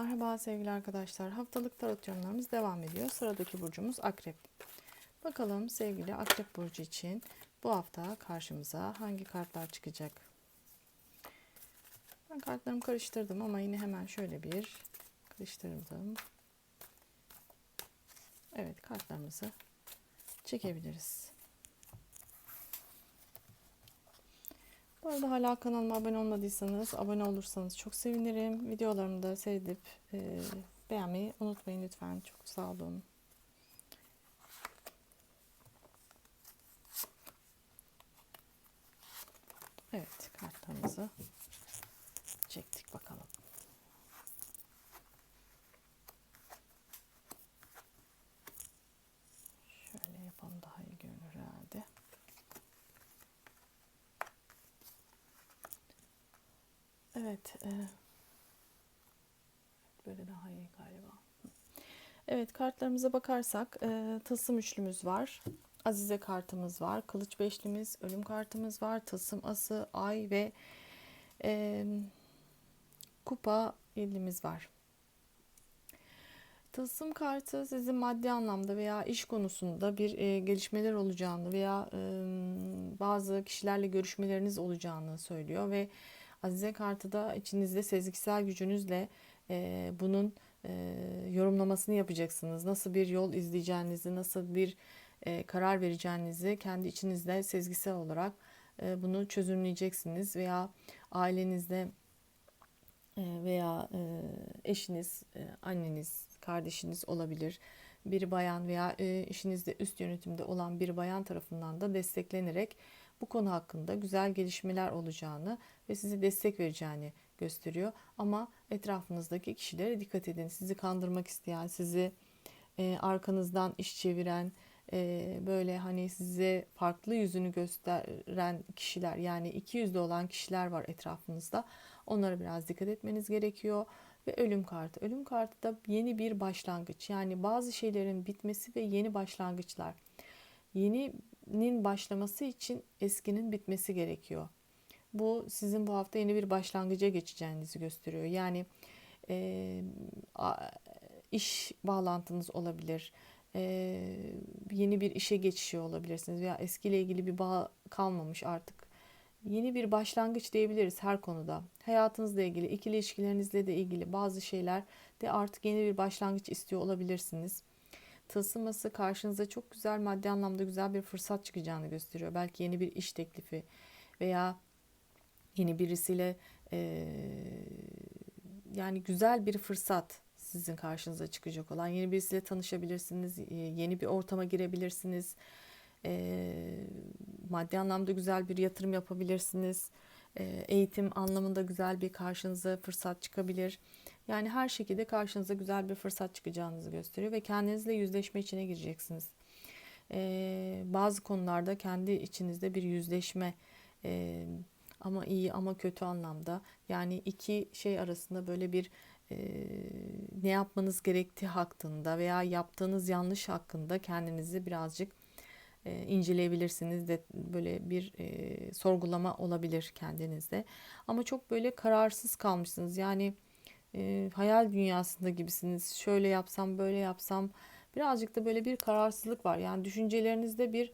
Merhaba sevgili arkadaşlar. Haftalık tarot yorumlarımız devam ediyor. Sıradaki burcumuz Akrep. Bakalım sevgili Akrep burcu için bu hafta karşımıza hangi kartlar çıkacak? Ben kartlarımı karıştırdım ama yine hemen şöyle bir karıştırdım. Evet kartlarımızı çekebiliriz. Bu arada hala kanalıma abone olmadıysanız abone olursanız çok sevinirim. Videolarımı da seyredip e, beğenmeyi unutmayın lütfen. Çok sağ olun. Evet kartlarımızı çektik bakalım. Şöyle yapalım daha iyi görünür herhalde. Evet. E, böyle daha iyi galiba. Evet kartlarımıza bakarsak e, tılsım üçlümüz var. Azize kartımız var. Kılıç beşlimiz, ölüm kartımız var. Tılsım ası, ay ve e, kupa yedimiz var. Tılsım kartı sizin maddi anlamda veya iş konusunda bir e, gelişmeler olacağını veya e, bazı kişilerle görüşmeleriniz olacağını söylüyor ve Azize kartı da içinizde sezgisel gücünüzle e, bunun e, yorumlamasını yapacaksınız. Nasıl bir yol izleyeceğinizi, nasıl bir e, karar vereceğinizi kendi içinizde sezgisel olarak e, bunu çözümleyeceksiniz veya ailenizde e, veya e, eşiniz, e, anneniz, kardeşiniz olabilir. Bir bayan veya e, işinizde üst yönetimde olan bir bayan tarafından da desteklenerek bu konu hakkında güzel gelişmeler olacağını ve size destek vereceğini gösteriyor. Ama etrafınızdaki kişilere dikkat edin. Sizi kandırmak isteyen, sizi e, arkanızdan iş çeviren, e, böyle hani size farklı yüzünü gösteren kişiler yani iki yüzlü olan kişiler var etrafınızda. Onlara biraz dikkat etmeniz gerekiyor. Ve ölüm kartı. Ölüm kartı da yeni bir başlangıç. Yani bazı şeylerin bitmesi ve yeni başlangıçlar. Yeninin başlaması için eskinin bitmesi gerekiyor. Bu sizin bu hafta yeni bir başlangıca geçeceğinizi gösteriyor. Yani e, iş bağlantınız olabilir. E, yeni bir işe geçişiyor olabilirsiniz veya eskiyle ilgili bir bağ kalmamış artık. Yeni bir başlangıç diyebiliriz her konuda. Hayatınızla ilgili, ikili ilişkilerinizle de ilgili bazı şeyler de artık yeni bir başlangıç istiyor olabilirsiniz. Tılsıması karşınıza çok güzel maddi anlamda güzel bir fırsat çıkacağını gösteriyor. Belki yeni bir iş teklifi veya yeni birisiyle e, yani güzel bir fırsat sizin karşınıza çıkacak olan yeni birisiyle tanışabilirsiniz, yeni bir ortama girebilirsiniz, e, maddi anlamda güzel bir yatırım yapabilirsiniz, eğitim anlamında güzel bir karşınıza fırsat çıkabilir. Yani her şekilde karşınıza güzel bir fırsat çıkacağınızı gösteriyor ve kendinizle yüzleşme içine gireceksiniz. E, bazı konularda kendi içinizde bir yüzleşme e, ama iyi ama kötü anlamda yani iki şey arasında böyle bir e, ne yapmanız gerektiği hakkında veya yaptığınız yanlış hakkında kendinizi birazcık e, inceleyebilirsiniz de böyle bir e, sorgulama olabilir kendinizde. Ama çok böyle kararsız kalmışsınız. Yani e, hayal dünyasında gibisiniz. Şöyle yapsam böyle yapsam. Birazcık da böyle bir kararsızlık var. Yani düşüncelerinizde bir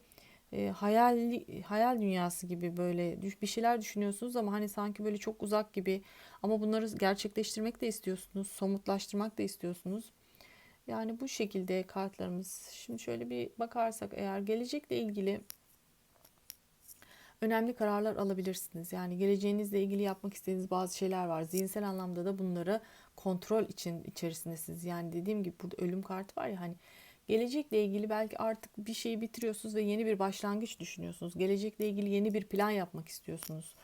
e, hayal hayal dünyası gibi böyle bir şeyler düşünüyorsunuz ama hani sanki böyle çok uzak gibi. Ama bunları gerçekleştirmek de istiyorsunuz, somutlaştırmak da istiyorsunuz. Yani bu şekilde kartlarımız. Şimdi şöyle bir bakarsak eğer gelecekle ilgili önemli kararlar alabilirsiniz. Yani geleceğinizle ilgili yapmak istediğiniz bazı şeyler var. Zihinsel anlamda da bunları kontrol için içerisindesiniz. Yani dediğim gibi burada ölüm kartı var ya hani Gelecekle ilgili belki artık bir şeyi bitiriyorsunuz ve yeni bir başlangıç düşünüyorsunuz. Gelecekle ilgili yeni bir plan yapmak istiyorsunuz.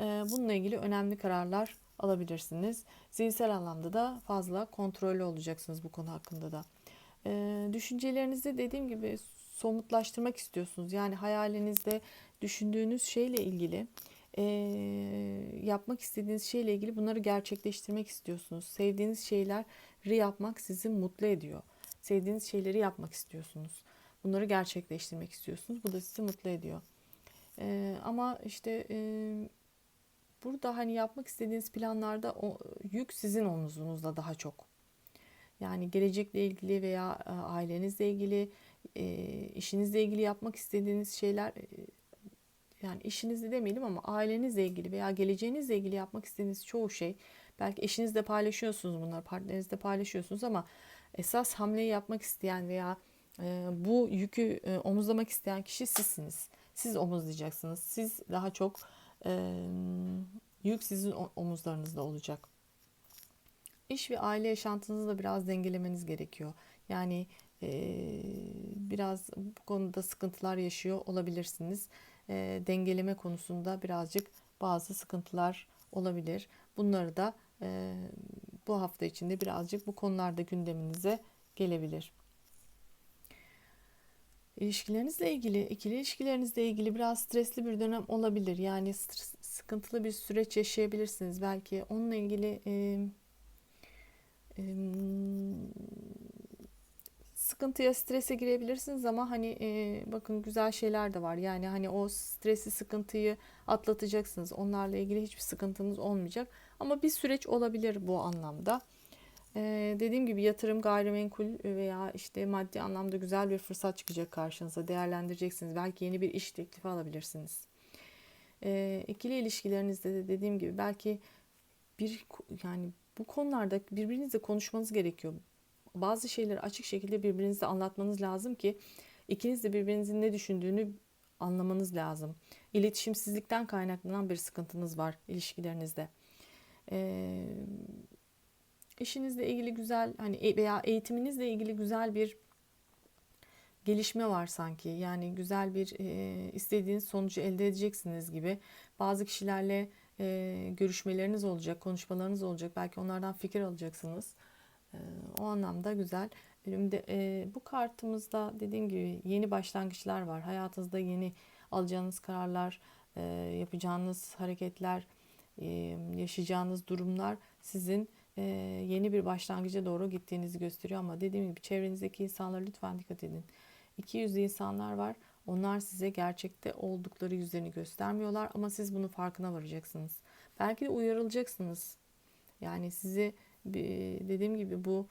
Bununla ilgili önemli kararlar alabilirsiniz. Zihinsel anlamda da fazla kontrollü olacaksınız bu konu hakkında da. Ee, düşüncelerinizi dediğim gibi somutlaştırmak istiyorsunuz. Yani hayalinizde düşündüğünüz şeyle ilgili e, yapmak istediğiniz şeyle ilgili bunları gerçekleştirmek istiyorsunuz. Sevdiğiniz şeyleri yapmak sizi mutlu ediyor sevdiğiniz şeyleri yapmak istiyorsunuz. Bunları gerçekleştirmek istiyorsunuz. Bu da sizi mutlu ediyor. Ee, ama işte e, burada hani yapmak istediğiniz planlarda o yük sizin omzunuzda daha çok. Yani gelecekle ilgili veya e, ailenizle ilgili, e, işinizle ilgili yapmak istediğiniz şeyler e, yani işinizle demeyelim ama ailenizle ilgili veya geleceğinizle ilgili yapmak istediğiniz çoğu şey belki eşinizle paylaşıyorsunuz bunları, partnerinizle paylaşıyorsunuz ama esas hamleyi yapmak isteyen veya bu yükü omuzlamak isteyen kişi sizsiniz. Siz omuzlayacaksınız. Siz daha çok e, yük sizin omuzlarınızda olacak. İş ve aile yaşantınızı da biraz dengelemeniz gerekiyor. Yani eee, biraz bu konuda sıkıntılar yaşıyor olabilirsiniz. Eee, dengeleme konusunda birazcık bazı sıkıntılar olabilir. Bunları da eee, bu hafta içinde birazcık bu konularda gündeminize gelebilir. İlişkilerinizle ilgili, ikili ilişkilerinizle ilgili biraz stresli bir dönem olabilir. Yani stres- sıkıntılı bir süreç yaşayabilirsiniz. Belki onunla ilgili eee Em, sıkıntıya, strese girebilirsiniz ama hani e, bakın güzel şeyler de var. Yani hani o stresi, sıkıntıyı atlatacaksınız. Onlarla ilgili hiçbir sıkıntınız olmayacak. Ama bir süreç olabilir bu anlamda. E, dediğim gibi yatırım, gayrimenkul veya işte maddi anlamda güzel bir fırsat çıkacak karşınıza. Değerlendireceksiniz. Belki yeni bir iş teklifi alabilirsiniz. E, ikili ilişkilerinizde de dediğim gibi belki bir yani bu konularda birbirinizle konuşmanız gerekiyor. Bazı şeyleri açık şekilde birbirinize anlatmanız lazım ki ikiniz de birbirinizin ne düşündüğünü anlamanız lazım. İletişimsizlikten kaynaklanan bir sıkıntınız var ilişkilerinizde. Ee, işinizle ilgili güzel hani e- veya eğitiminizle ilgili güzel bir gelişme var sanki. Yani güzel bir e, istediğiniz sonucu elde edeceksiniz gibi. Bazı kişilerle e, görüşmeleriniz olacak, konuşmalarınız olacak. Belki onlardan fikir alacaksınız. O anlamda güzel. Önümde e, bu kartımızda dediğim gibi yeni başlangıçlar var. Hayatınızda yeni alacağınız kararlar, e, yapacağınız hareketler, e, yaşayacağınız durumlar sizin e, yeni bir başlangıca doğru gittiğinizi gösteriyor. Ama dediğim gibi çevrenizdeki insanlara lütfen dikkat edin. İki yüzlü insanlar var. Onlar size gerçekte oldukları yüzlerini göstermiyorlar ama siz bunun farkına varacaksınız. Belki de uyarılacaksınız. Yani sizi dediğim gibi bu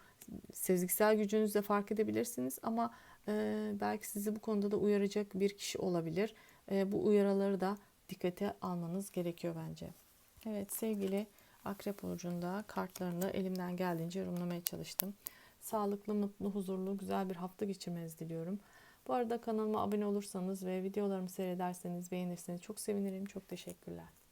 sezgisel gücünüzle fark edebilirsiniz ama e, belki sizi bu konuda da uyaracak bir kişi olabilir. E, bu uyarıları da dikkate almanız gerekiyor bence. Evet sevgili Akrep Burcu'nda kartlarını elimden geldiğince yorumlamaya çalıştım. Sağlıklı, mutlu, huzurlu, güzel bir hafta geçirmenizi diliyorum. Bu arada kanalıma abone olursanız ve videolarımı seyrederseniz, beğenirseniz çok sevinirim. Çok teşekkürler.